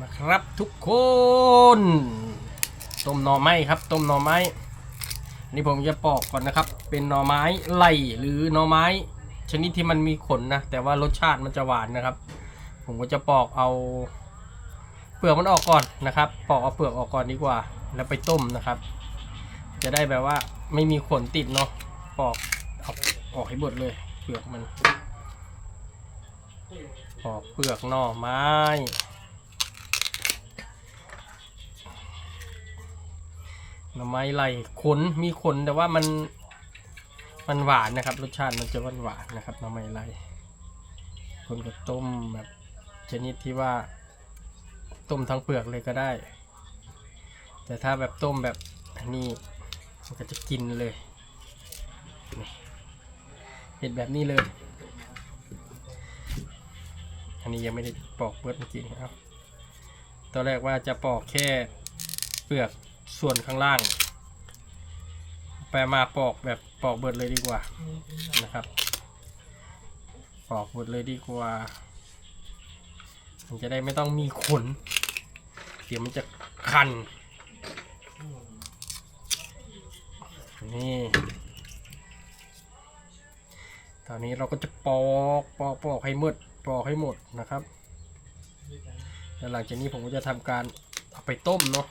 มาครับทุกคน ต้มหน่อไม้ครับ ต้มหน่อไม้ นี่ผมจะปอกก่อนนะครับ เป็นหน่อไม้ไหลหรือหน่อไม้ ชนิดที่มันมีขนนะ แต่ว่ารสชาติมันจะหวานนะครับ ผมก็จะปอกเอา เปลือกมันออกก่อนนะครับ ปอกเอาเปลือกออกก่อนดีกว่า แล้วไปต้มนะครับ จะได้แบบว่าไม่มีขนติดเนาะ ปอกเอาออกให้หมดเลย เปลือกมันปอกเปลือกหน่อไม้ หน่อไม้ไหลขนมีขนแต่ว่ามันมันหวานนะครับ รสชาติมันจะหวานหวานๆนะครับหน่อไม้ไหลคนก็ต้มแบบชนิดที่ว่าต้มทั้งเปลือกเลยก็ได้ แต่ถ้าแบบต้มแบบอันนี้มันก็จะกินเลยเห็ดแบบนี้เลย อันนี้ยังไม่ได้ปอกเบิดเมื่อกี้นะครับตอนแรกว่าจะปอกแค่เปลือก ส่วนข้างล่าง ไปมาปอกแบบปอกเบิดเลยดีกว่านะครับ ปอกเบิดเลยดีกว่า มันจะได้ไม่ต้องมีขน เดี๋ยวมันจะคัน นี่ตอนนี้เราก็จะปอกปอกปอกให้หมดปอกให้หมดนะครับแล้วหลังจากนี้ผมก็จะทำการเอาไปต้มเนาะ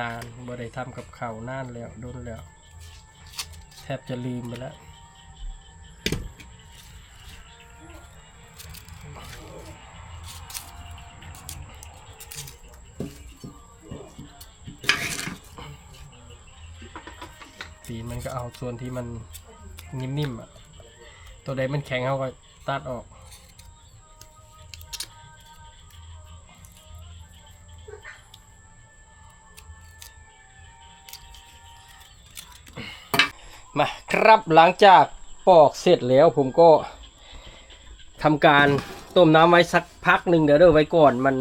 นานบ่ได้ทำกับเขานานแล้วโดนแล้ว แทบจะลืมไปแล้วสีมันก็เอาส่วนที่มันนิ่มๆอะ ตัวใดมันแข็งเขาก็ตัดออก มาครับหลังจากปอกเสร็จแล้วผมก็ทำการต้มน้ำไว้สักพักหนึ่งเดี๋ยวเด้อไว้ก่อนมัน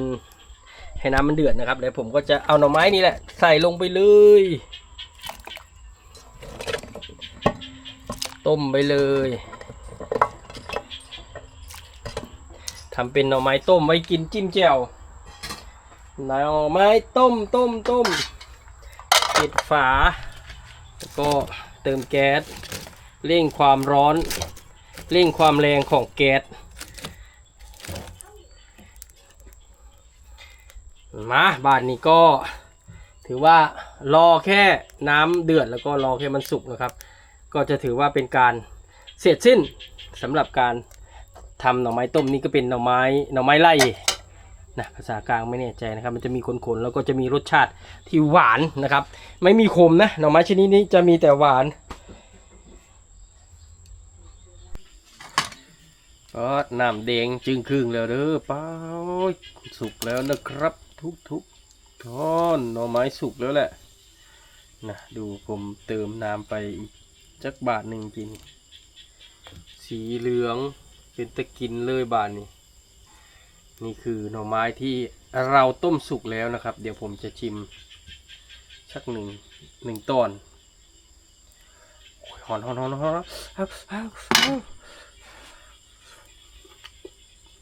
ให้น้ำมันเดือดนะครับเดี๋ยวผมก็จะเอาหน่อไม้นี่แหละ ใส่ลงไปเลย ต้มไปเลยทำเป็นหน่อไม้ต้มไว้กินจิ้มแจ่วหน่อไม้ต้มต้มต้มปิดฝาแล้วก็ เติมแก๊สเร่งความร้อนเร่งความแรงของแก๊สมาบาทนี้ก็ถือว่ารอแค่น้ำเดือดแล้วก็รอแค่มันสุกนะครับ ก็จะถือว่าเป็นการเสร็จสิ้นสำหรับการทำหน่อไม้ต้มนี่ก็เป็นหน่อไม้หน่อไม้ไล่ นะภาษากลางไม่แน่ใจนะครับมันจะมีขนๆแล้วก็จะมีรสชาติที่หวานนะครับ ไม่มีขมนะหน่อไม้ชนิดนี้จะมีแต่หวานก็น้ำแดงจึงครึ่งแล้วเด้อเป้าสุกแล้วนะครับทุกทุกท่อนหน่อไม้สุกแล้วแหละนะดูผมเติมน้ำไปอีกจักบาทหนึ่งกิน สีเหลืองเป็นตะกินเลยบาทนี้ นี่คือหน่อไม้ที่เราต้มสุกแล้วนะครับ เดี๋ยวผมจะชิมสักหนึ่งหนึ่งตอนโอ้ยหอนหอนหอนหอน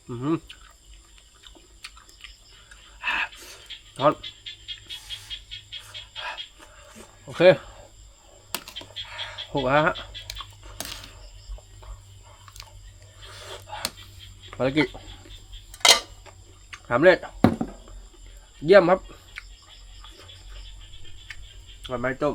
อืมหอนโอเคหกฮะภารกิจ สำเร็จ เยี่ยมครับหน่อไม้ต้ม